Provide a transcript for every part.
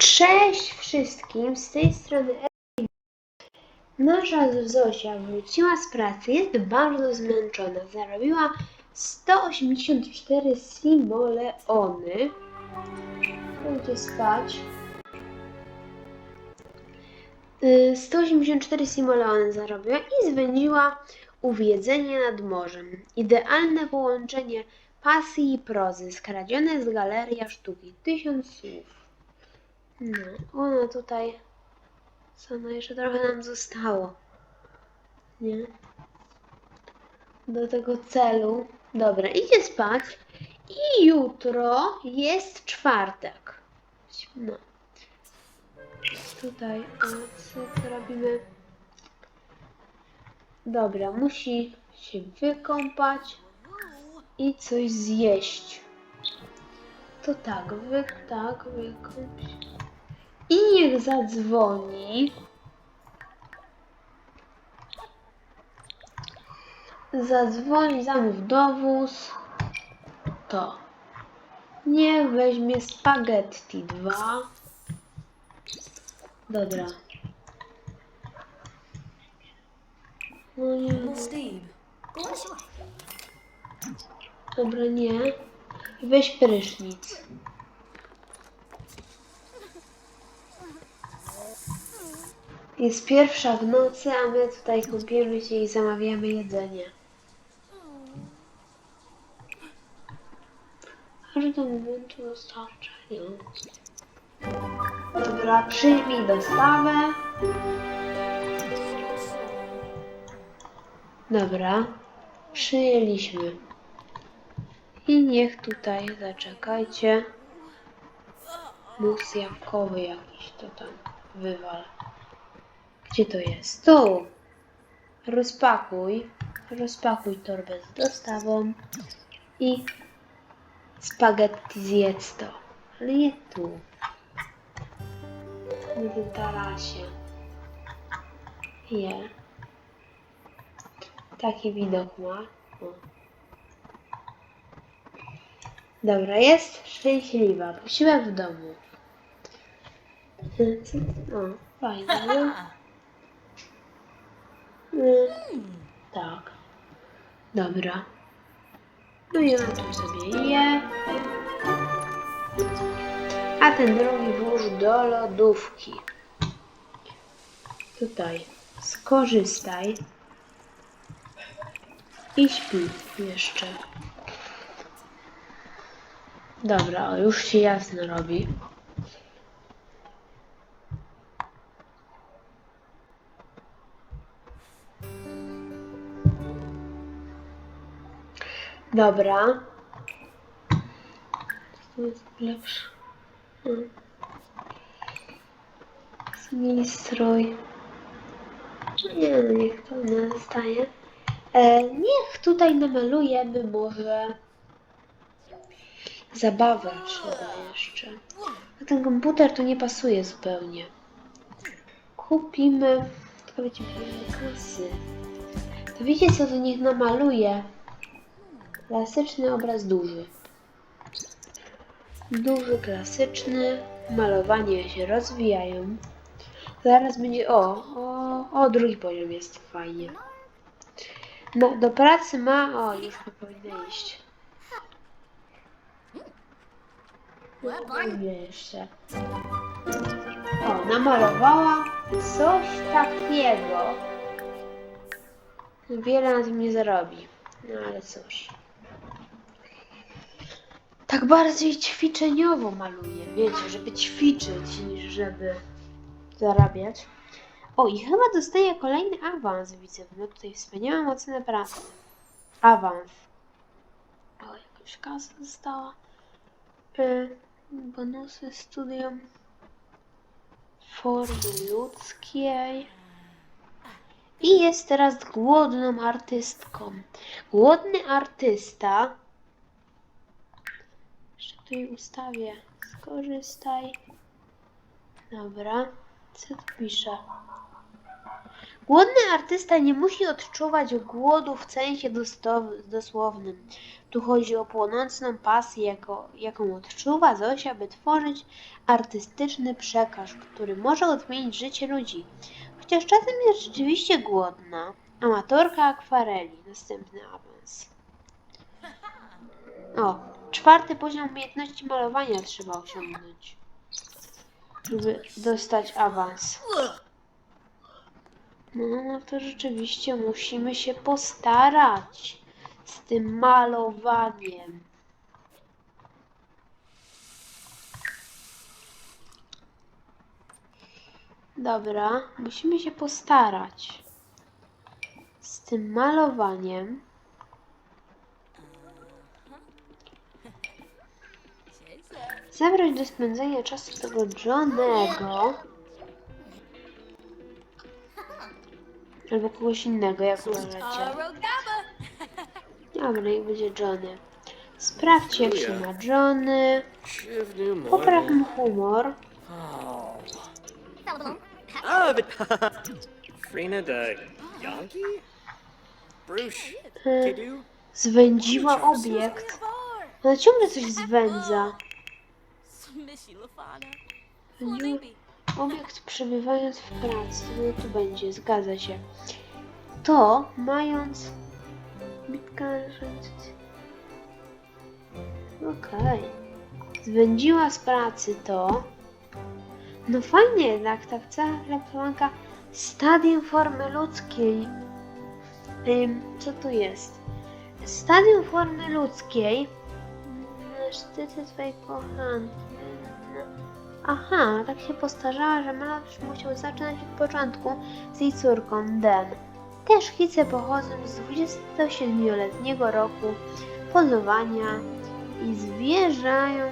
Cześć wszystkim, z tej strony Ewelina. Nasza Zosia wróciła z pracy, jest bardzo zmęczona. Zarobiła 184 simoleony. Pójdzie spać. Y, 184 simoleony zarobiła i zwędziła uwiedzenie nad morzem. Idealne połączenie pasji i prozy, skradzione z galeria sztuki. Tysiąc słów. No, ona tutaj. Co no jeszcze trochę nam zostało. Nie? Do tego celu. Dobra, idzie spać. I jutro jest czwartek. No. Tutaj, o, co tu robimy? Dobra, musi się wykąpać i coś zjeść. To tak, wy, tak, wykąp się. I niech zadzwoni. Zadzwoni, zamów dowóz. To. Niech weźmie spaghetti dwa. Dobra. No nie, dobra, nie. Weź prysznic. Jest pierwsza w nocy, a my tutaj kąpiemy się i zamawiamy jedzenie. Aż do momentu dostarczając. Dobra, przyjmij dostawę. Dobra, przyjęliśmy. I niech tutaj, zaczekajcie. Mus jabłkowy jakiś to tam wywal. Gdzie to jest? Tu! Rozpakuj. Rozpakuj torbę z dostawą. I spaghetti zjedz to. Ale nie tu. Nie w tym tarasie. Je. Taki widok ma. O. Dobra, jest szczęśliwa. Posiłek w domu. O, fajnie. no. Mm, Tak. Dobra. No i on tu sobie je. A ten drugi włóż do lodówki. Tutaj. Skorzystaj. I śpi jeszcze. Dobra, już się jasno robi. Dobra. To jest lepsze. Mm. Zmień strój. Nie, no niech to nie zostaje. E, niech tutaj namalujemy może zabawę trzeba jeszcze. A ten komputer tu nie pasuje zupełnie. Kupimy, tylko wiecie, kasy. To wiecie co, to niech namaluje. Klasyczny obraz duży. Duży, klasyczny. Malowanie się rozwijają. Zaraz będzie, o, o, o, drugi poziom jest fajnie. No, do pracy ma, o, już chyba powinna iść. Jeszcze. O, namalowała coś takiego. Wiele na tym nie zarobi. No ale cóż. Tak bardziej ćwiczeniowo maluje, wiecie, żeby ćwiczyć niż żeby zarabiać. O, i chyba dostaję kolejny awans, widzę. No tutaj wspaniałą ocenę pracy. Awans. O, jakaś kasa została. Y, bonusy studium formy ludzkiej. I jest teraz głodną artystką. Głodny artysta. Tutaj ustawię. Skorzystaj. Dobra. Co tu pisze? Głodny artysta nie musi odczuwać głodu w sensie dosłownym. Tu chodzi o płonącą pasję, jako, jaką odczuwa Zosia, by tworzyć artystyczny przekaz, który może odmienić życie ludzi. Chociaż czasem jest rzeczywiście głodna. Amatorka akwareli. Następny awans. O, czwarty poziom umiejętności malowania trzeba osiągnąć, żeby dostać awans. No, no to rzeczywiście musimy się postarać z tym malowaniem. Dobra, musimy się postarać z tym malowaniem. Zabrać do spędzenia czasu tego Johnego. Albo kogoś innego, jak uważacie. Dobra, niech będzie Johnny. Sprawdźcie, jak się ma Johnny. Popraw mu humor. Oh. Salabon. But Frina the Yankee? Bruce, E? Zwędziła obiekt. Ona ciągle coś zwędza. Obiekt przebywając w pracy. No tu będzie, zgadza się. To, mając... Okej. Zwędziła z pracy to... No fajnie jednak, tak cała reklamanka stadium formy ludzkiej. Ym, co tu jest? Stadium formy ludzkiej. Na szczycie twojej kochanki. Aha, tak się postarzała, że malarz musiał zaczynać od początku z jej córką Den. Te szkice pochodzą z 27-letniego roku pozowania i zwierzają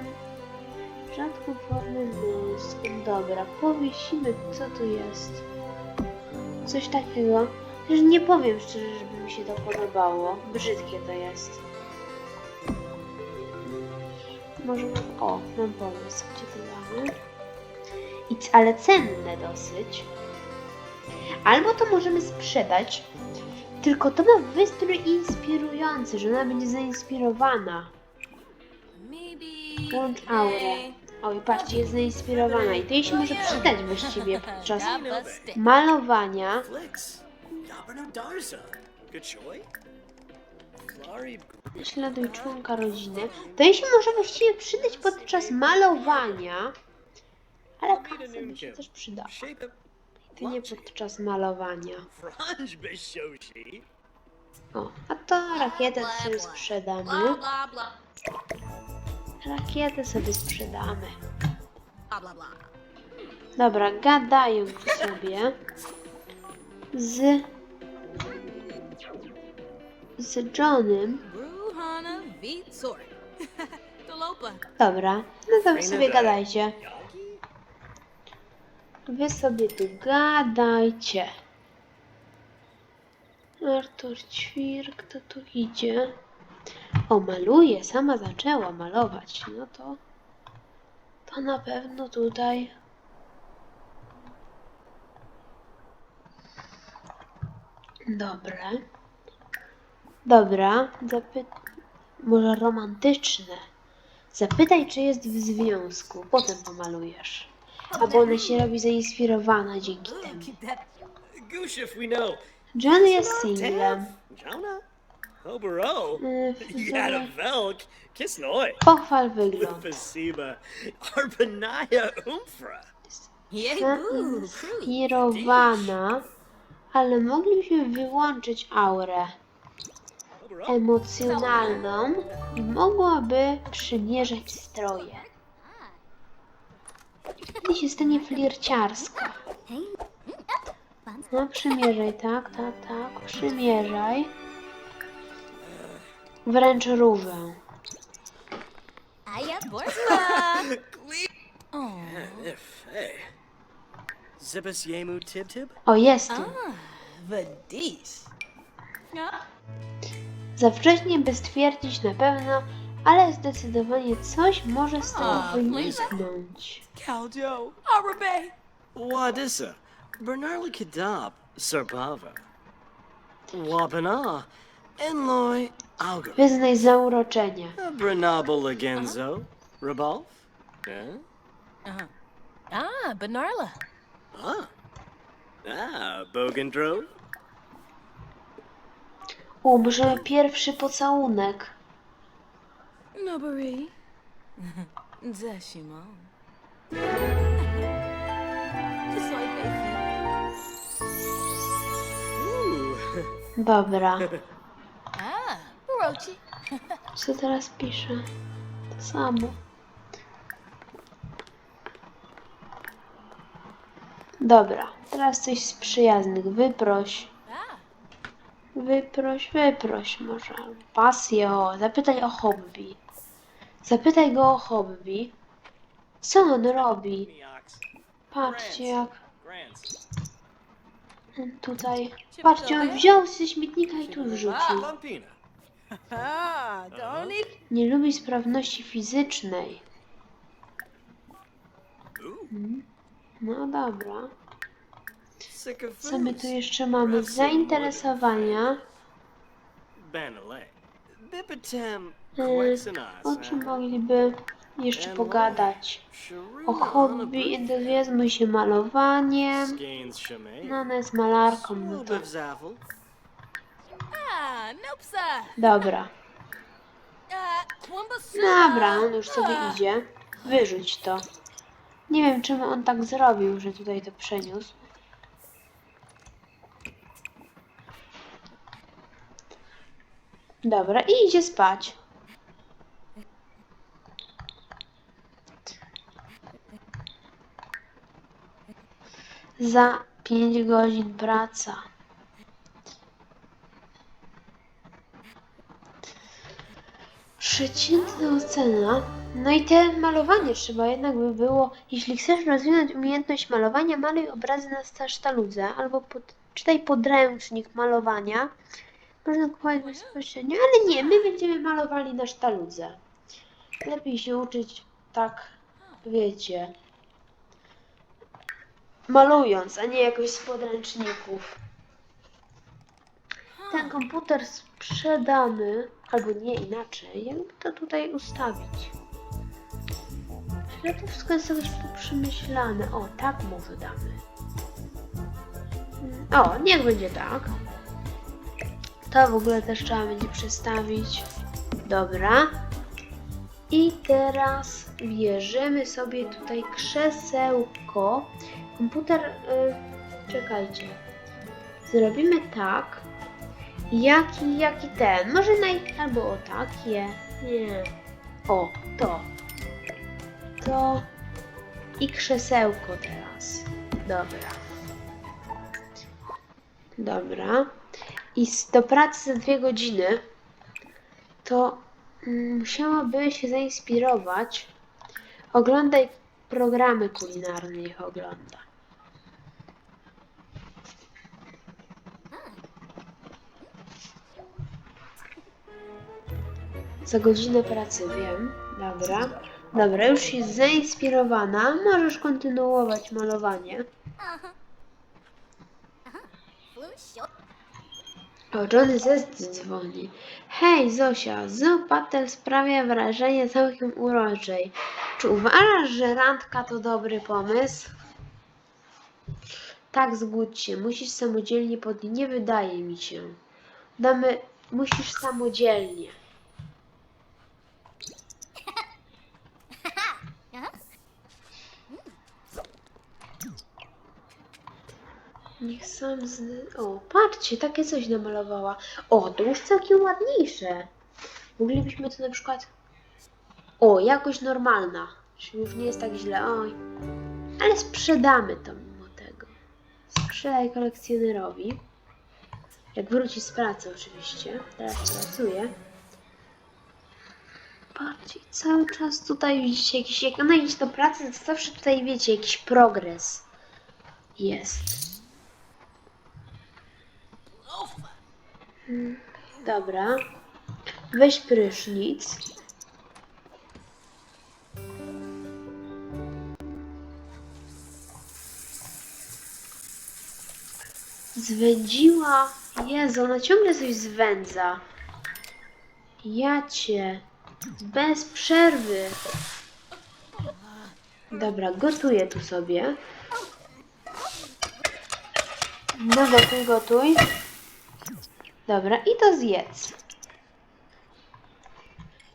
rzadką formę męską. Dobra, powiesimy, co tu jest. Coś takiego. Już nie powiem szczerze, żeby mi się to podobało. Brzydkie to jest. Może mam... O, mam pomysł. Gdzie to damy? I, ale cenne dosyć. Albo to możemy sprzedać. Tylko to ma wystrój inspirujący, że ona będzie zainspirowana. Włącz aurę. Oj, patrzcie, jest zainspirowana i to jej się może przydać właściwie podczas malowania. Naśladuj członka rodziny. To jej się może właściwie przydać podczas malowania. Ale kasy by się też it. Ty nie podczas malowania. O, a to rakietę sobie sprzedamy. Rakietę sobie sprzedamy. Dobra, gadają sobie z z Johnem. Dobra, no to sobie gadajcie. Wy sobie tu gadajcie. Artur Ćwir, kto tu idzie? O, maluje, sama zaczęła malować. No to, to na pewno tutaj. Dobre. Dobra, zapy... może romantyczne. Zapytaj, czy jest w związku, potem pomalujesz. Albo ona się robi zainspirowana dzięki temu. Gushif we know. John jest singlem. Obero. Yada Velk. Pochwal wygląd. Lupasiba. Arbanaya Umfra. Yeah, boo. Crew. Zainspirowana, ale moglibyśmy wyłączyć aurę emocjonalną i mogłaby przymierzać stroje. Kiedy się stanie flirciarska. No, przymierzaj, tak, tak, tak, przymierzaj. Wręcz różę. Zibus Tib Tib? O, jest tu. Za wcześnie, by stwierdzić na pewno, ale zdecydowanie coś może z tego A, wyniknąć. Caldo. Arabe. Wadissa. Bernarla Kadab. Serpava. Wapana. Enloy. Augur. Wyznaj zauroczenie. Brenabo Legenzo. Rebalf. Eh? Uh-huh. Ah, Benarla. Ah. Ah, Bogandrove. Możemy pierwszy pocałunek. Nobari. Zeshimon. Soy Befi. Ooh. Dobra. Ah, Barochi. Co teraz piszę? To samo. Dobra, teraz coś z przyjaznych. Wyproś. Wyproś, wyproś może. Pasję, o. Zapytaj o hobby. Zapytaj go o hobby. Co on robi? Patrzcie jak tutaj... Patrzcie, on wziął ze śmietnika i tu wrzucił. Nie lubi sprawności fizycznej. No dobra. Co my tu jeszcze mamy? Zainteresowania. Quexenas. O czym mogliby jeszcze pogadać? O hobby, entuzjazmu się malowaniem. No ona jest malarką, no to... Nopsa. Dobra. Twumbasuna. Dobra, on już sobie idzie. Wyrzuć to. Nie wiem, czemu on tak zrobił, że tutaj to przeniósł. Dobra, i idzie spać. Za 5 godzin praca. Przeciętna ocena. No i te malowanie trzeba jednak by było. Jeśli chcesz rozwinąć umiejętność malowania, maluj obrazy na sztaludze albo pod, czytaj podręcznik malowania. Można kupować bezpośrednio, ale nie, my będziemy malowali na sztaludze. Lepiej się uczyć tak, wiecie, malując, a nie jakoś z podręczników. Ten komputer sprzedamy, albo nie inaczej, jakby to tutaj ustawić. Że to wszystko jest jakoś tu przemyślane. O, tak może damy. Mm, O, niech będzie tak. To w ogóle też trzeba będzie przestawić. Dobra. I teraz bierzemy sobie tutaj krzesełko. Komputer, y, czekajcie. Zrobimy tak. Jaki, jaki ten? Może naj... albo o takie. Nie. O, to. To. I krzesełko teraz. Dobra. Dobra. I do pracy za dwie godziny to musiałaby się zainspirować. Oglądaj programy kulinarne, niech ogląda. Za godzinę pracy, wiem. Dobra. Dobra, już jest zainspirowana. Możesz kontynuować malowanie. O, Johnny Zest dzwoni. Hej, Zosia, Patel sprawia wrażenie całkiem uroczej. Czy uważasz, że randka to dobry pomysł? Tak, zgódź się. Musisz samodzielnie podjąć. Nie wydaje mi się. Damy... Musisz samodzielnie. Niech sam z... O, patrzcie, takie coś namalowała. O, to już całkiem ładniejsze. Moglibyśmy to na przykład... O, jakoś normalna. Czyli już nie jest tak źle, oj. Ale sprzedamy to mimo tego. Sprzedaj kolekcjonerowi. Jak wróci z pracy oczywiście. Teraz pracuje. Patrzcie, cały czas tutaj widzicie jakiś... Jak ona idzie do pracy, to zawsze tutaj wiecie, jakiś progres jest. Dobra. Weź prysznic. Zwędziła. Jezu, ona ciągle coś zwędza. Ja cię. Bez przerwy. Dobra, gotuję tu sobie. No gotuj, gotuj. Dobra, i to zjedz.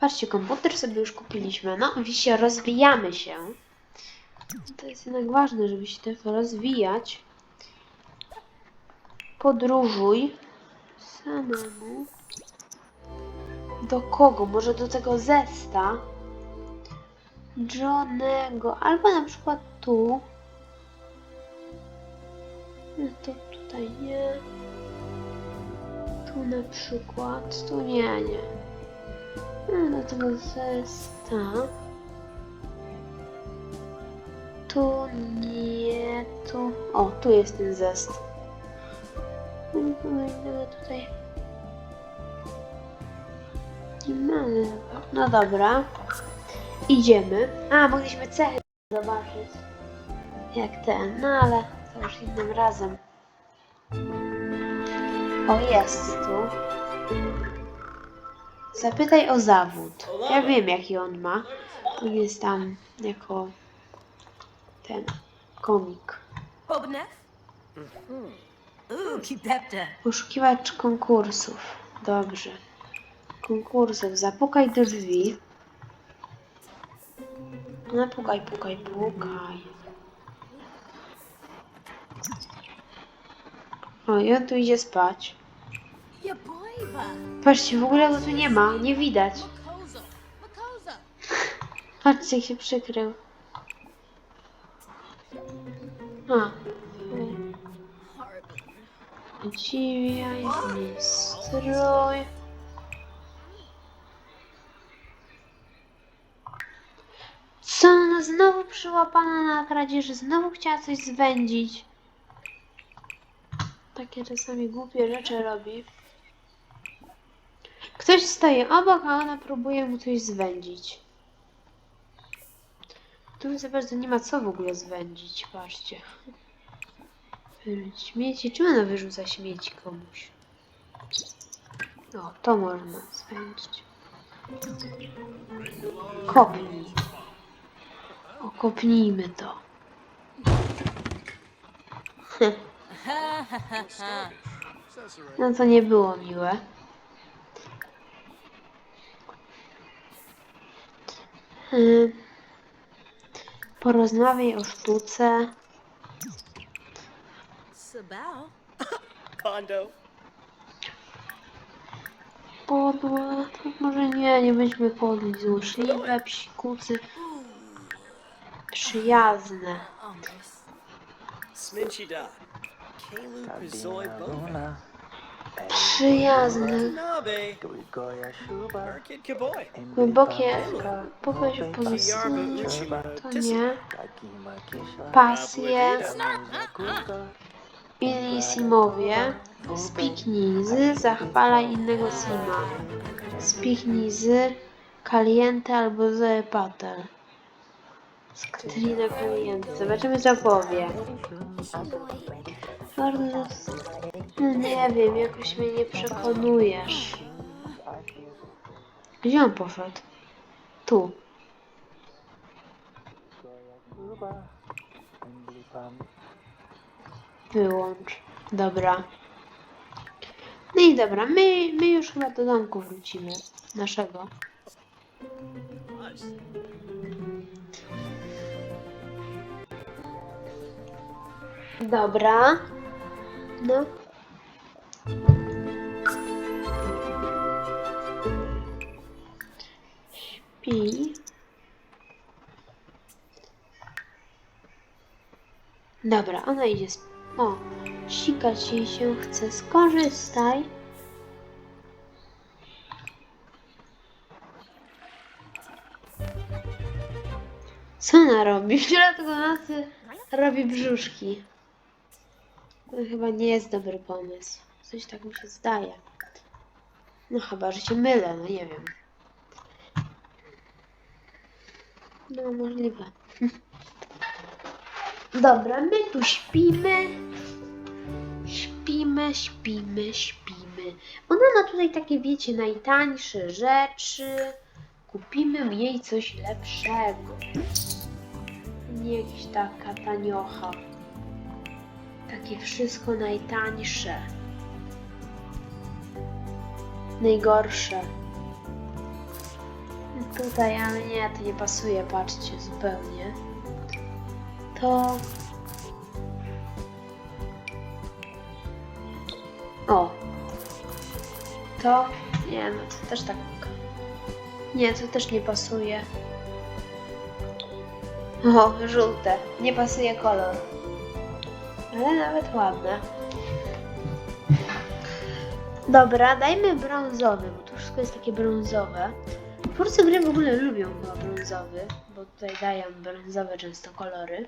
Patrzcie, komputer sobie już kupiliśmy. No, wiecie, rozwijamy się. To jest jednak ważne, żeby się tak rozwijać. Podróżuj samemu. Do kogo? Może do tego zesta? Johnego. Albo na przykład tu. No to tutaj nie. Tu na przykład. Tu nie, nie. No do tego zesta. Tu nie, tu. O, tu jest ten zest. Innego tutaj. Nie mamy. No dobra. Idziemy. A, mogliśmy cechy zobaczyć. Jak ten, no ale to już innym razem. O, jest tu. Zapytaj o zawód. Ja wiem, jaki on ma. On jest tam jako ten komik. Poszukiwacz konkursów. Dobrze. Konkursów. Zapukaj do drzwi. No pukaj, pukaj, pukaj. O, i on tu idzie spać. Patrzcie, w ogóle go tu nie ma, nie widać. Patrzcie, jak się przykrył. A. Dziwiaj mi strój. Co ona znowu przyłapana na kradzieży? Znowu chciała coś zwędzić. Takie czasami głupie rzeczy robi. Ktoś stoi obok, a ona próbuje mu coś zwędzić. Tu za bardzo nie ma co w ogóle zwędzić, patrzcie. Wyrzuć śmieci. Czemu ona wyrzuca śmieci komuś? O, to można zwędzić. Kopnij. To. No to nie było miłe. Ym, Porozmawiaj o sztuce. Podłe, to może nie, nie bądźmy podli, złośliwe, psikucy, przyjazne. Almost. Kaboy. głębokie pokoju pozostanie, Yarba to nie, pasje, inni simowie, spiknij z, zachwalaj innego sima, spiknij z, kaliente albo zoe patel. Z Katrina Kaliente. Zobaczymy co powie. Bardzo... No nie wiem, jakoś mnie nie przekonujesz. Gdzie on poszedł? Tu. Wyłącz. Dobra. No i dobra, my, my już chyba do domku wrócimy. Naszego. Dobra. No. Śpi. Dobra, ona idzie O, sikać jej się chce. Skorzystaj. Co ona robi? Tego nocy robi brzuszki. To chyba nie jest dobry pomysł. Coś tak mi się zdaje. No chyba, że się mylę, no nie wiem. No możliwe. Dobra, my tu śpimy. Śpimy. śpimy, śpimy. Ona ma tutaj takie, wiecie, najtańsze rzeczy. Kupimy jej coś lepszego. Nie jakaś taka taniocha. Takie wszystko najtańsze. Najgorsze. Tutaj, ale nie, to nie pasuje, patrzcie, zupełnie. To... O! To... Nie, no to też tak... Nie, to też nie pasuje. O, żółte. Nie pasuje kolor. Ale nawet ładne. Dobra, dajmy brązowy, bo to wszystko jest takie brązowe. Twórcy gry w ogóle lubią brązowy, bo tutaj dają brązowe często kolory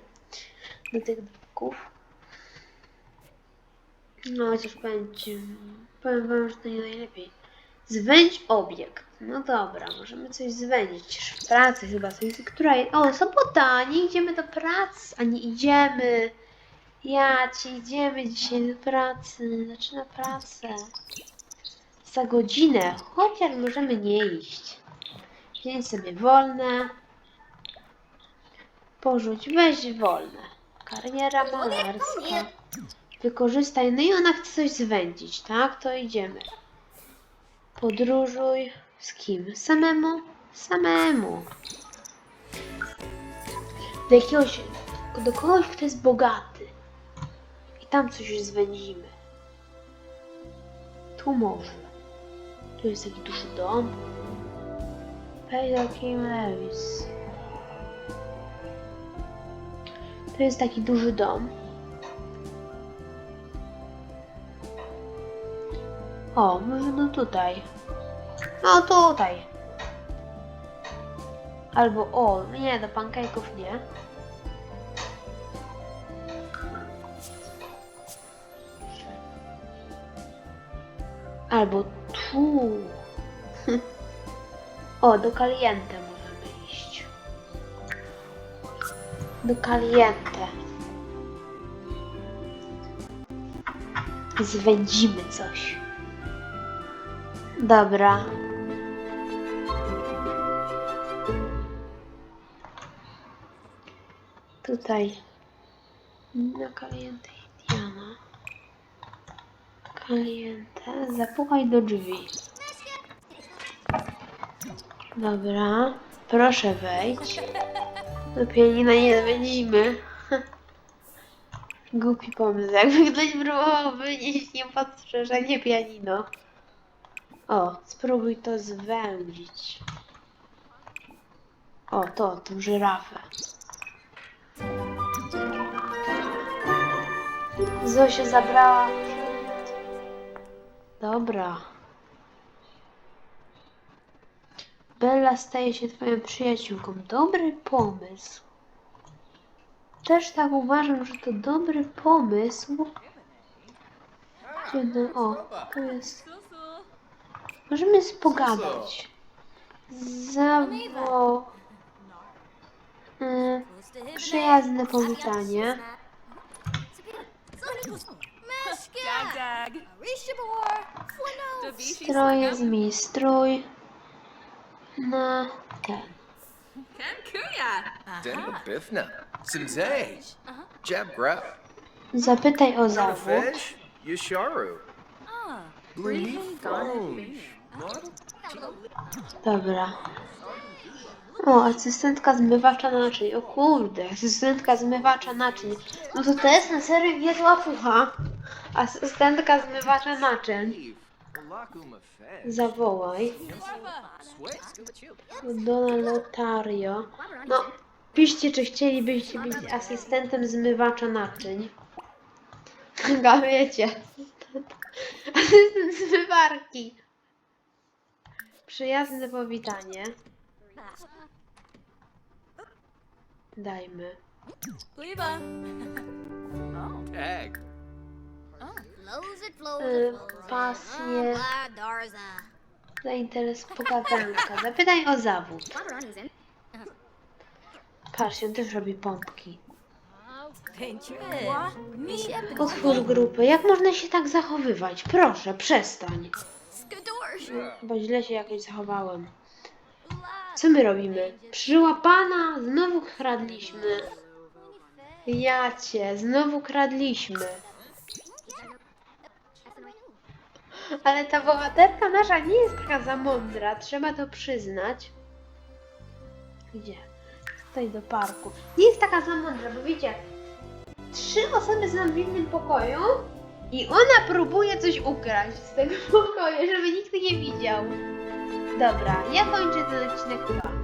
do tych dworków. No, chociaż powiem ci, powiem wam, że to nie najlepiej. Zwędź obiekt. No dobra, możemy coś zwędzić. W pracy chyba coś, która. O, sobota, nie idziemy do pracy, a nie idziemy. Ja ci idziemy dzisiaj do pracy, zaczyna pracę. Za godzinę, chociaż możemy nie iść. Wziąć sobie wolne. Porzuć, weź wolne. Kariera malarska. Wykorzystaj. No i ona chce coś zwędzić, tak? To idziemy. Podróżuj. Z kim? Samemu? Samemu. Do jakiegoś, do kogoś, kto jest bogaty. Tam coś zwędzimy. Tu może. Tu jest taki duży dom. Peter Kim Lewis. To jest taki duży dom. O, może no tutaj. No tutaj. Albo o, nie, do pancake'ów nie. Albo tu. O, do Caliente możemy iść. Do Caliente. Zwędzimy coś. Dobra. Tutaj. Na Indiana. Caliente. Zapukaj do drzwi. Dobra, proszę wejdź. Do pianina nie zwędzimy. Głupi pomysł, jakby ktoś próbował wynieść niepostrzeżenie pianino. O, spróbuj to zwędzić. O, to, tą żyrafę. Zosia zabrała. Dobra. Bella staje się twoją przyjaciółką. Dobry pomysł. Też tak uważam, że to dobry pomysł. Gdzie no, o, tu jest. Możemy z- pogadać. Zawo... Y, przyjazne powitanie. Dag dag. Stroje z mi strój. Na ten. Kankuya. Den Bifna. Simzay. Jab Grab. Zapytaj o zawód. Yasharu. Blue Phone. Dobra. O, asystentka zmywacza naczyń. O kurde, asystentka zmywacza naczyń. No to to jest na serio niezła fucha. Asystentka zmywacza naczyń. Zawołaj. Dona Lotario. No, piszcie, czy chcielibyście być asystentem zmywacza naczyń. Chyba wiecie. Asystent zmywarki. Przyjazne powitanie. Dajmy. Leva. Tag. Y, it flows. pasję, Ah, Darza. zainteres, pogadanka. Zapytaj o zawód. Patrz, on też robi pompki. Otwórz grupę. Jak można się tak zachowywać? Proszę, przestań. Chyba źle się jakoś zachowałem. Co my robimy? Przyłapana, znowu kradliśmy. Ja cię, znowu kradliśmy. Ale ta bohaterka nasza nie jest taka za mądra, trzeba to przyznać. Gdzie? Tutaj do parku. Nie jest taka za mądra, bo wiecie, trzy osoby są w innym pokoju i ona próbuje coś ukraść z tego pokoju, żeby nikt nie widział. Dobra, ja kończę ten odcinek chyba.